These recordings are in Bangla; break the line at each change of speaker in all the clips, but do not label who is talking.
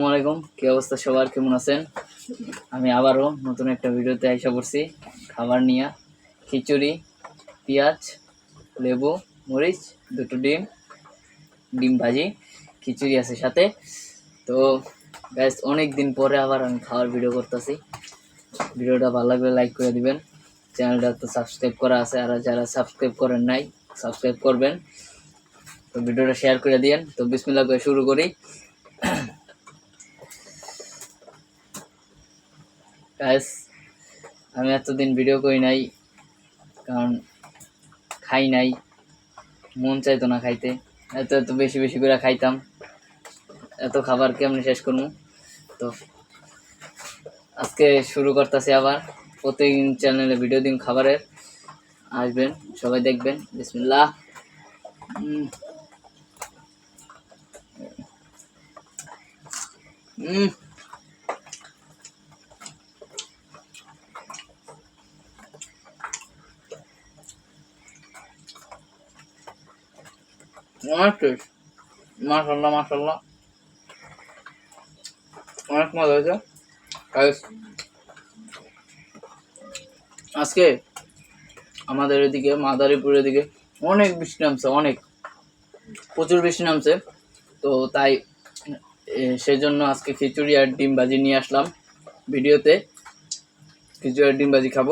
আসসালামাইকুম কি অবস্থা সবার? কেমন আছেন? আমি আবারও নতুন একটা ভিডিওতে আইসা পড়ছি। খাবার নিয়ে, খিচুড়ি, পেঁয়াজ, লেবু, মরিচ, দুটো ডিম ডিম ভাজি, খিচুড়ি আছে সাথে। তো ব্যাস অনেক দিন পরে আবার আমি খাওয়ার ভিডিও করতেছি। ভিডিওটা ভালো লাগলে লাইক করে দিবেন। চ্যানেলটা তো সাবস্ক্রাইব করা আছে আর যারা সাবস্ক্রাইব করেন নাই সাবস্ক্রাইব করবেন। তো ভিডিওটা শেয়ার করে দিয়েন। তো বিসমিল্লাহ করে শুরু করি। গাইস আমি এতদিন ভিডিও করি নাই, কারণ খাই নাই। মন চাইতো না খাইতে। এত এত বেশি বেশি করে খাইতাম। এত খাবার কেমনি শেষ করব তো আজকে শুরু করতেছি আবার। প্রতিদিন চ্যানেলে ভিডিও দিন খাবারের। আসবেন, সবাই দেখবেন। বিসমিল্লাহ। উম। অনেক টেস্ট মাশাল্লাহ মাশাল্লাহ অনেক মজা হয়েছে। আজকে আমাদের এদিকে, মাদারীপুরের দিকে অনেক বৃষ্টি নামছে, অনেক। প্রচুর বৃষ্টি নামছে। তো তাই সেজন্য আজকে খিচুড়ি আর ডিম ভাজি নিয়ে আসলাম ভিডিওতে। খিচুড়ি আর ডিম ভাজি খাব।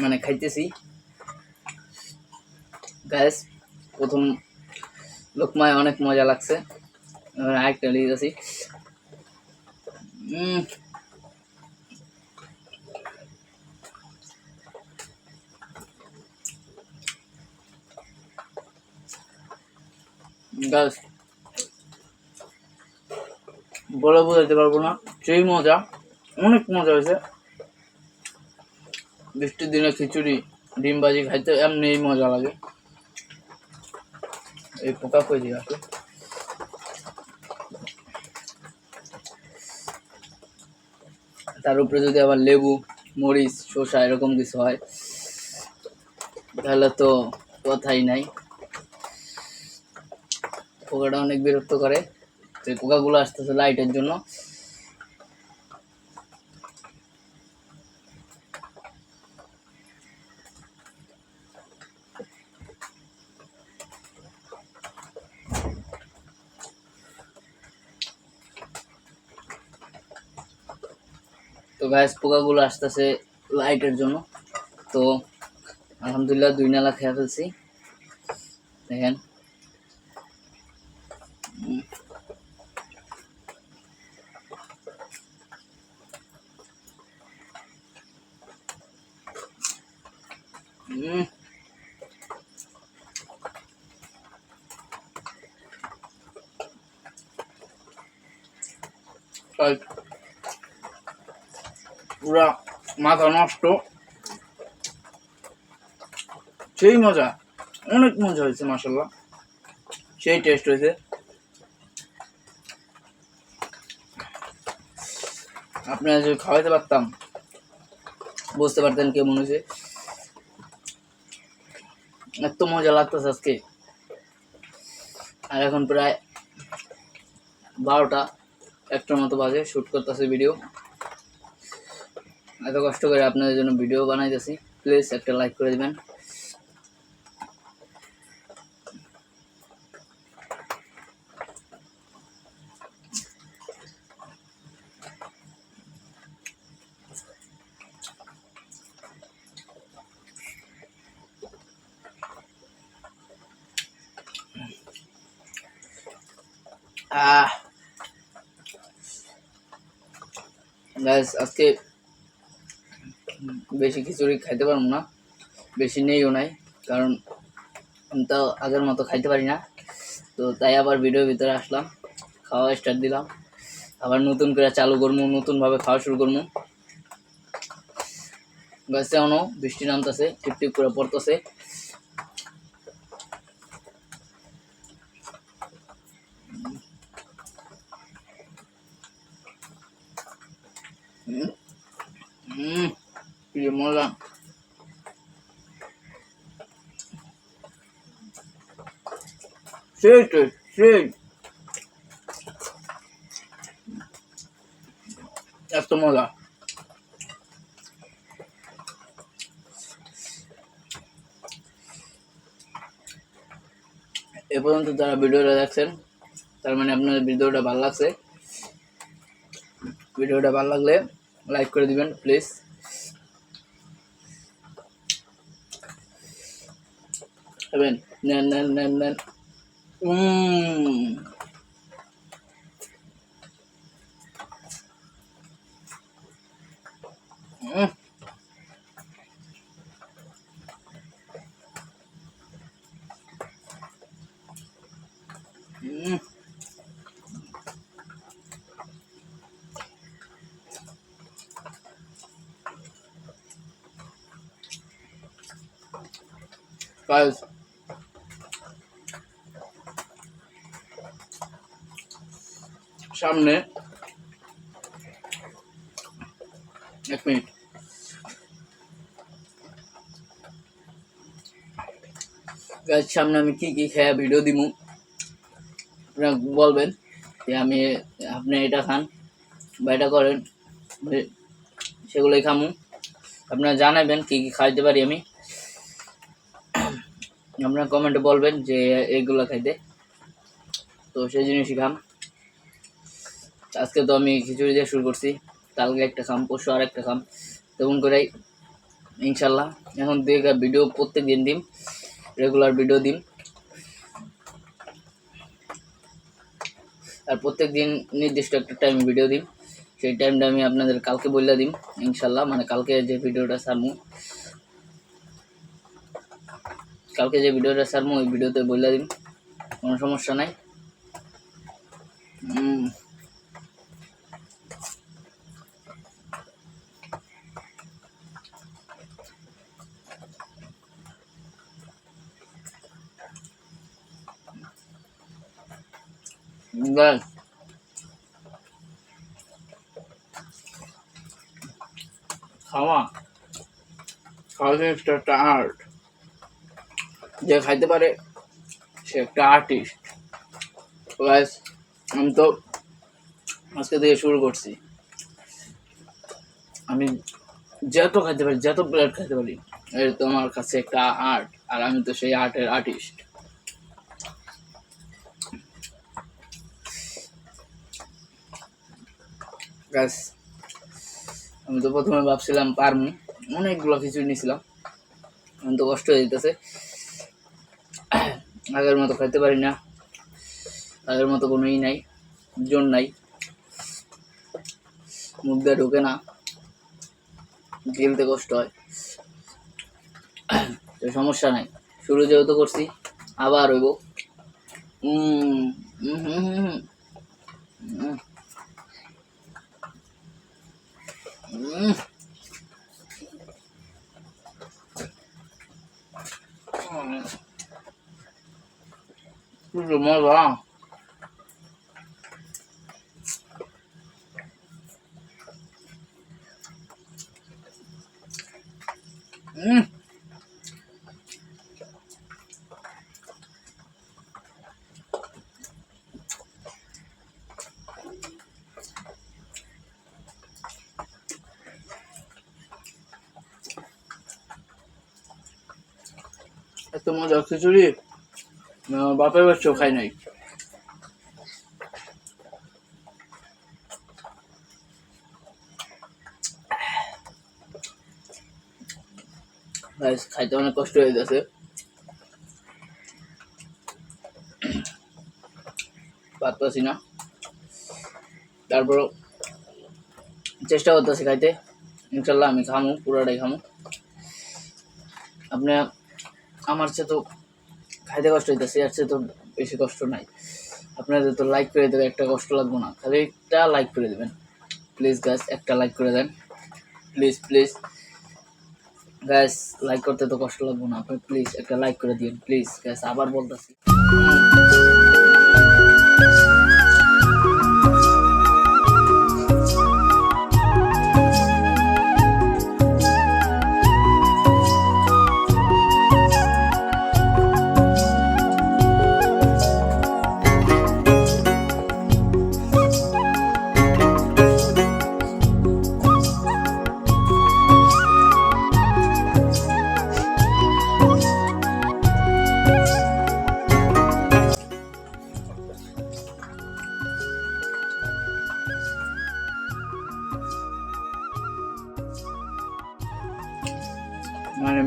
মানে খাইতেছি। গ্যাস প্রথম লোকমায় অনেক মজা লাগছে। আরেকটা গাছ বলে বোঝাতে পারব না। সেই মজা, অনেক মজা হয়েছে। বৃষ্টির দিনে খিচুড়ি, ডিম ভাজি খাইতে এমনিই মজা লাগে। এই পোকা কই দিয়ে আসে? তার উপরে যদি আবার লেবু, মরিচ, শসা এরকম কিছু হয়, তাহলে তো কথাই নাই। পোকাটা অনেক বিরক্ত করে। তো এই পোকাগুলো আসতেছে লাইটের জন্য। তো গ্যাস পোকাগুলো আসতেছে লাইটের জন্য তো আলহামদুলিল্লাহ দুই নালা খেয়ে ফেলছি দেখেন উম। উম। পুরা মাথা নষ্ট। সেই মজা, অনেক মজা হয়েছে মাসাল্লাহ সেই টেস্ট হয়েছে। আপনারা যদি খাওয়াইতে পারতাম, বুঝতে পারতেন কেমন হয়েছে। এত মজা লাগতেছে আজকে। আর এখন প্রায় বারোটা, একটার মতো বাজে শ্যুট করতেছে ভিডিও এত কষ্ট করে আপনাদের জন্য ভিডিও বানাইতেছি। প্লিজ একটা লাইক করে দিবেন। আজকে বেশি খিচুড়ি খাইতে পারব না। বেশি নেইও নাই, কারণ আমি তো আগের মতো খাইতে পারি না। তো তাই আবার ভিডিও ভিতরে আসলাম, খাওয়া স্টার্ট দিলাম। আবার নতুন করে চালু করব, নতুনভাবে খাওয়া শুরু করব। গাছে অনো বৃষ্টি নামতেছে টিপ টিপ করে পড়তেছে হুম হুম কি যে মজা সেই টেস্ট সেই এত মজা এ পর্যন্ত যারা ভিডিওটা দেখছেন, তার মানে আপনাদের ভিডিওটা ভালো লাগছে, ভিডিওটা ভালো লাগলে লাইক করে দিবেন please Sabihin, nan, nan, nan, nan. Mmm. Hmm. Guys, সামনে। এক মিনিট। Guys, সামনে আমি কি কি খেয়ে ভিডিও দিমু? আপনারা বলবেন যে আমি আপনি এটা খান বা এটা করেন সেগুলোই খামু। আপনারা জানাবেন কি কি খাইতে পারি আমি। আপনারা কমেন্টে বলবেন যে এইগুলো খাইতে। তো সেই জিনিসই খাম। আজকে তো আমি খিচুড়ি দিয়ে শুরু করছি। কালকে একটা খাম, পরশু আর একটা খাম। তেমন করেই, ইনশাল্লাহ। এখন দিয়ে ভিডিও প্রত্যেক দিন দিন রেগুলার ভিডিও দিন আর প্রত্যেক দিন নির্দিষ্ট একটা টাইম ভিডিও দিন সেই টাইমটা আমি আপনাদের কালকে বললে দিম, ইনশাল্লাহ। মানে কালকে যে ভিডিওটা সারমু কালকে যে ভিডিওটা সারমু ওই ভিডিওতে বললে দিন কোনো সমস্যা নাই। Guys. খাওয়া। খাওয়া জিনিসটা একটা আর্ট যে খাইতে পারে, সে একটা আর্টিস্ট গাইস আমি তো আজকে থেকে শুরু করছি। আমি যত খাইতে পারি, যত প্লেট খাইতে পারি এটা তো আমার কাছে একটা আর্ট আর আমি তো সেই আর্টের আর্টিস্ট গাছ আমি তো প্রথমে ভাবছিলাম পারমু। অনেকগুলো খিচুড়ি নিয়েছিলাম। আমি তো কষ্ট হয়ে যেতেছে। আগের মতো খাইতে পারি না। আগের মতো কোনো ই নাই জোর নাই। মুখ দিয়ে ঢোকে না। গিলতে কষ্ট হয়। সমস্যা নাই। শুরু যেহেতু করছি আবার হইব। উম, উম, হুম, হুম, হুম। 嗯，是怎么了？嗯。এত মজা, খিচুড়ি? বাপের বাচ্চাও খাই নাই। খাইতে অনেক কষ্ট হয়ে গেছে। পারতাছি না। তারপর চেষ্টা করতেছি খাইতে। ইনশাল্লাহ আমি খামু, পুরোটাই খামু। আপনি আমার চেয়ে তো খাইতে কষ্ট হইতেছে, এর চেয়ে তো বেশি কষ্ট নাই। আপনাদের তো লাইক করে দেবে একটা কষ্ট লাগবো না। খালি একটা লাইক করে দেবেন। প্লিজ গ্যাস একটা লাইক করে দেন। প্লিজ প্লিজ গ্যাস লাইক করতে তো কষ্ট লাগবো না। আপনি প্লিজ একটা লাইক করে দিন প্লিজ গ্যাস আবার বলতেছি।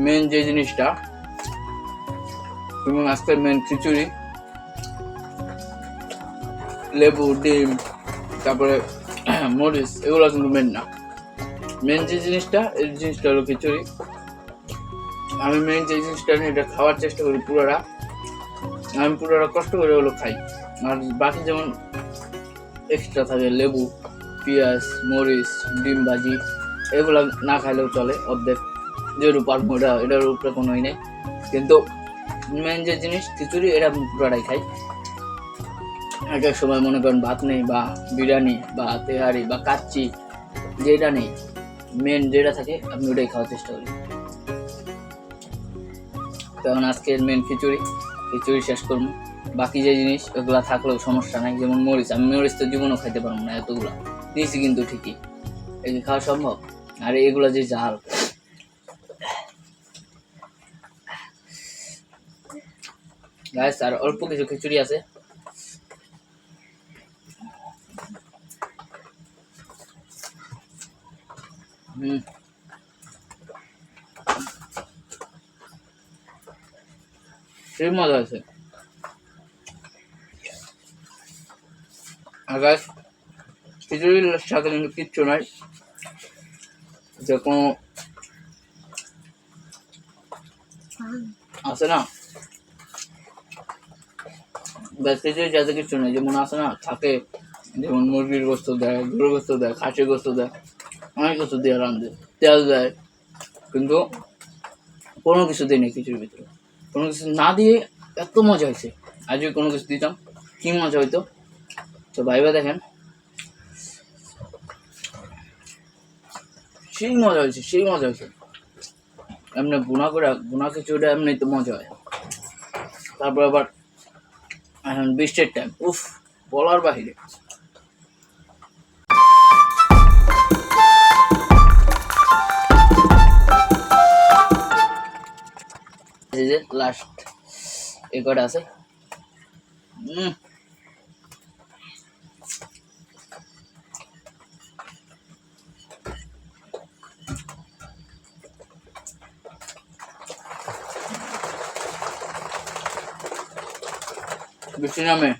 মানে যে জিনিসটা, এবং আজকের মেন খিচুড়ি, লেবু, ডিম, তারপরে মরিচ, এগুলো কিন্তু মেন না। মেন যে জিনিসটা, এই জিনিসটা হলো খিচুড়ি। আমি মেন যে জিনিসটা নিয়ে এটা খাওয়ার চেষ্টা করি পুরোটা, আমি পুরোটা কষ্ট করে ওগুলো খাই। আর বাকি যেমন এক্সট্রা থাকে, লেবু, পেঁয়াজ, মরিচ, ডিম ভাজি, এগুলো না খাইলেও চলে অর্ধেক। যেহেতু পারব এটা এটার উপরে কোনোই নেই। কিন্তু মেন যে জিনিস, খিচুড়ি এটা আমি খাই এক এক সময় মনে করেন ভাত নেই বা বিরিয়ানি বা তেহারি বা কাচ্চি, যেটা নেই মেন যেটা থাকে, আমি ওটাই খাওয়ার চেষ্টা করি। কারণ আজকের মেন খিচুড়ি খিচুড়ি শেষ করব। বাকি যে জিনিস, ওগুলা থাকলেও সমস্যা নাই, যেমন মরিচ, আমি মরিচ তো জীবনও খাইতে পারব না এতগুলো। দিয়েছি কিন্তু ঠিকই। এই খাওয়া সম্ভব? আর এগুলো যে জাল গাইস আর অল্প কিছু খিচুড়ি আছে। হুম। সেই মজা আছে আর গাছ খিচুড়ির সাথে কিন্তু কিচ্ছু নাই। যে কোনো আছে না? খিচুড়ির সাথে কিচ্ছু নেই, যেমন আছে না, থাকে। যেমন মুরগির গোস্ত দেয়, গরুর গোস্ত দেয়, খাসির গোস্ত দেয়, অনেক কিছু দিয়ে রান্ধে তেল দেয়। কিন্তু কোনো কিছু দিই নেই খিচুড়ির ভিতরে। কোনো কিছু না দিয়ে এত মজা হয়েছে। আর যদি কোনো কিছু দিতাম, কি মজা হইতো? তো ভাইবা দেখেন। সেই মজা হয়েছে, সেই মজা হয়েছে। এমনি গুণা করে গুণা খিচুড়িটা এমনি তো মজা হয়। তারপর আবার এখন বৃষ্টির টাইম উফ বলার বাহিরে। লাস্ট এ কটা আছে। উম বৃষ্টি নামে।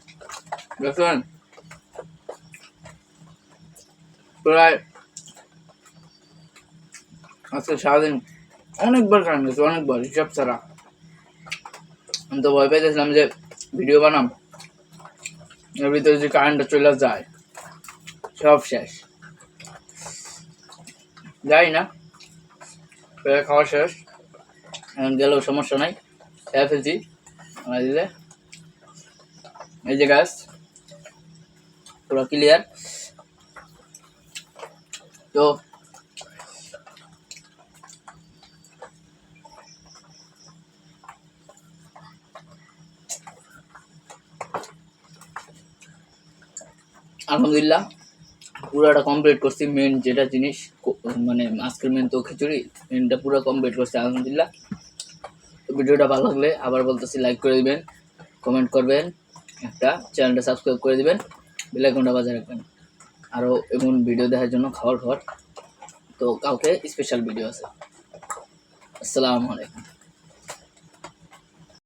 প্রায় আজকে সারাদিন। অনেকবার কারেন্ট গেছে অনেকবার, হিসাব ছাড়া। আমি তো ভয় পাইতেছিলাম যে ভিডিও বানাম। এর ভিতরে যে কারেন্টটা চলে যায়। সব শেষ। যাই না। খাওয়া শেষ। গেলেও সমস্যা নাই। খেয়ে ফেলছি। দিলে। এই যে গাছ পুরো ক্লিয়ার তো আলহামদুলিল্লাহ পুরোটা কমপ্লিট করছি মেন যেটা জিনিস মানে আজকের মেন তো খিচুড়ি মেনটা পুরো কমপ্লিট করছি আলহামদুলিল্লাহ। ভিডিওটা ভালো লাগলে আবার বলতেছি লাইক করে দিবেন কমেন্ট করবেন। একটা চ্যানেলটা সাবস্ক্রাইব করে দেবেন বেলাইকনটা বাজায় রাখবেন। আরও এমন ভিডিও দেখার জন্য খাওয়ার খাওয়ার তো কাউকে স্পেশাল ভিডিও আছে। আসসালামু আলাইকুম।